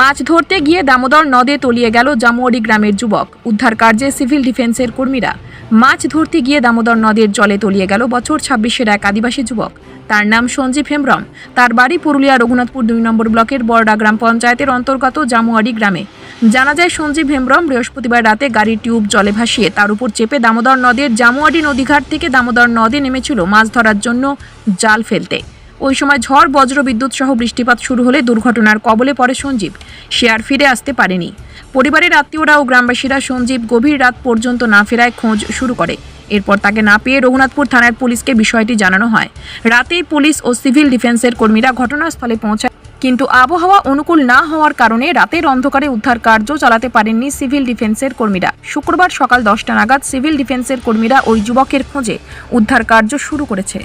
মাছ ধরতে গিয়ে দামোদর নদে তলিয়ে গেল জামুয়ারি গ্রামের যুবক। উদ্ধার কার্যে সিভিল ডিফেন্সের কর্মীরা মাছ ধরতে গিয়ে দামোদর নদের জলে তলিয়ে গেল বছর ছাব্বিশের এক আদিবাসী যুবক। তার নাম সঞ্জীব হেমব্রম। তার বাড়ি পুরুলিয়া রঘুনাথপুর দুই নম্বর ব্লকের বড়ডা গ্রাম পঞ্চায়েতের অন্তর্গত জামুয়ারি গ্রামে। জানা যায়, সঞ্জীব হেমব্রম বৃহস্পতিবার রাতে গাড়ির টিউব জলে ভাসিয়ে তার উপর চেপে দামোদর নদের জামুয়ারি নদীঘাট থেকে দামোদর নদে নেমেছিল মাছ ধরার জন্য জাল ফেলতে। ওই সময় ঝড়, বজ্র, বিদ্যুৎ সহ বৃষ্টিপাত শুরু হলে দুর্ঘটনার কবলে পড়ে সঞ্জীব। সে আর ফিরে আসতে পারেনি। পরিবারের আত্মীয়রা ও গ্রামবাসীরা সঞ্জীব গভীর রাত পর্যন্ত না ফেরায় খোঁজ শুরু করে। এরপর তাকে না পেয়ে রঘুনাথপুর থানার পুলিশকে বিষয়টি জানানো হয়। রাতেই পুলিশ ও সিভিল ডিফেন্সের কর্মীরা ঘটনাস্থলে পৌঁছায়। কিন্তু আবহাওয়া অনুকূল না হওয়ার কারণে রাতের অন্ধকারে উদ্ধার কার্য চালাতে পারেননি সিভিল ডিফেন্সের কর্মীরা। শুক্রবার সকাল দশটা নাগাদ সিভিল ডিফেন্সের কর্মীরা ওই যুবকের খোঁজে উদ্ধার কার্য শুরু করেছে।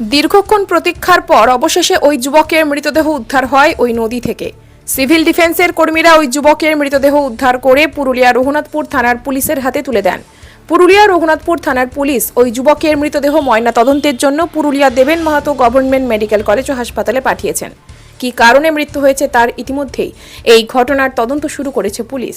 দীর্ঘক্ষণ প্রতীক্ষার পর অবশেষে ওই যুবকের মৃতদেহ উদ্ধার হয় ওই নদী থেকে। সিভিল ডিফেন্সের কর্মীরা ওই যুবকের মৃতদেহ উদ্ধার করে পুরুলিয়া রঘুনাথপুর থানার পুলিশের হাতে তুলে দেন। পুরুলিয়া রঘুনাথপুর থানার পুলিশ ওই যুবকের মৃতদেহ ময়না তদন্তের জন্য পুরুলিয়া দেবেন মাহাতো গভর্নমেন্ট মেডিকেল কলেজ ও হাসপাতালে পাঠিয়েছেন। কি কারণে মৃত্যু হয়েছে তার ইতিমধ্যেই এই ঘটনার তদন্ত শুরু করেছে পুলিশ।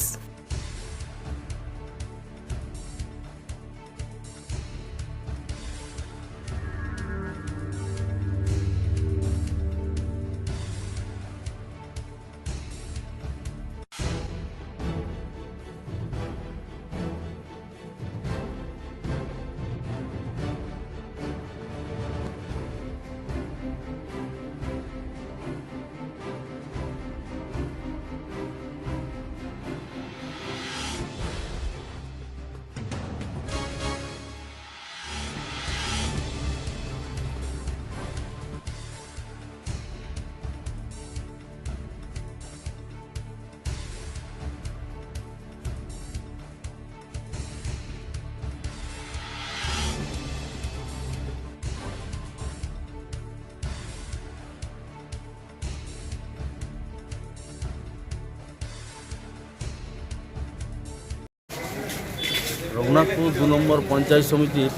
রঘুনাথপুর দু নম্বর পঞ্চায়েত সমিতির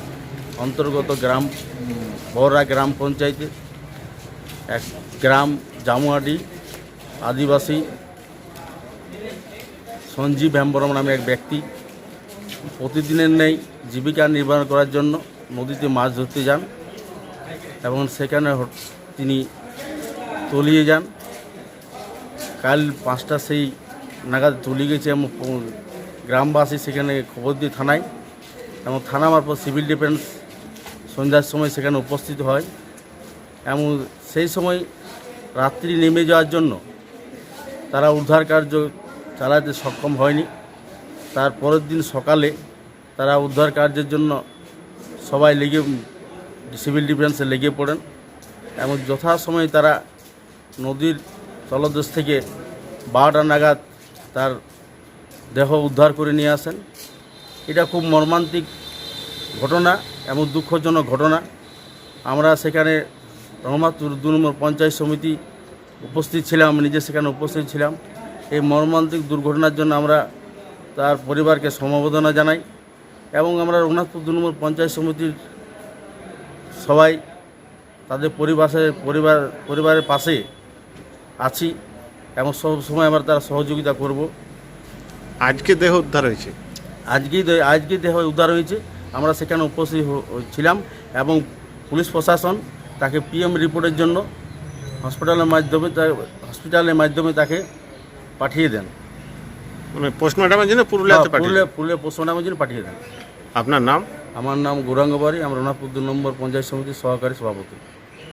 অন্তর্গত গ্রাম বহরা গ্রাম পঞ্চায়েতে। এক গ্রাম জামুয়াডি আদিবাসী সঞ্জীব হেম্বরম নামে এক ব্যক্তি। প্রতিদিনের নেই জীবিকা নির্বাহ করার জন্য নদীতে মাছ ধরতে যান এবং সেখানে তিনি তলিয়ে যান। কাল পাঁচটা সেই নাগাদ তলিয়ে গেছে এবং গ্রামবাসী সেখানে খবর দিয়ে থানায় এবং থানা মারফত সিভিল ডিফেন্স সন্ধ্যার সময় সেখানে উপস্থিত হয় এবং সেই সময় রাত্রি নেমে যাওয়ার জন্য তারা উদ্ধার কার্য চালাতে সক্ষম হয়নি। তার পরের দিন সকালে তারা উদ্ধার কার্যের জন্য সবাই লেগে সিভিল ডিফেন্সে লেগে পড়েন এবং যথাসময়ে তারা নদীর তলদেশ থেকে বারোটা নাগাদ তার দেহ উদ্ধার করে নিয়ে আসেন। এটা খুব মর্মান্তিক ঘটনা এবং দুঃখজনক ঘটনা। আমরা সেখানে রহমাতুর দু নম্বর পঞ্চায়েত সমিতি উপস্থিত ছিলাম নিজে সেখানে উপস্থিত ছিলাম। এই মর্মান্তিক দুর্ঘটনার জন্য আমরা তার পরিবারকে সমবেদনা জানাই এবং আমরা রঘুনাথপুর দু নম্বর পঞ্চায়েত সমিতির সবাই তাদের পরিবারের পরিবার, পরিবারের পাশে আছি এবং সব সময় আমরা তারা সহযোগিতা করব। আজকে দেহ উদ্ধার হয়েছে? আজকেই আজকেই দেহ উদ্ধার হয়েছে। আমরা সেখানে উপস্থিত ছিলাম এবং পুলিশ প্রশাসন তাকে পিএম রিপোর্টের জন্য হসপিটালের মাধ্যমে হসপিটালের মাধ্যমে তাকে পাঠিয়ে দেন। মানে পোস্টমর্টমের জন্য পুরুলিয়াতে পুরুলিয়া পুরুলিয়া পোস্টমর্টমের জন্য পাঠিয়ে দেন। আপনার নাম? আমার নাম গৌরাঙ্গ বাড়ি আমরা রঘুনাথপুর দু নম্বর পঞ্চায়েত সমিতির সহকারী সভাপতি।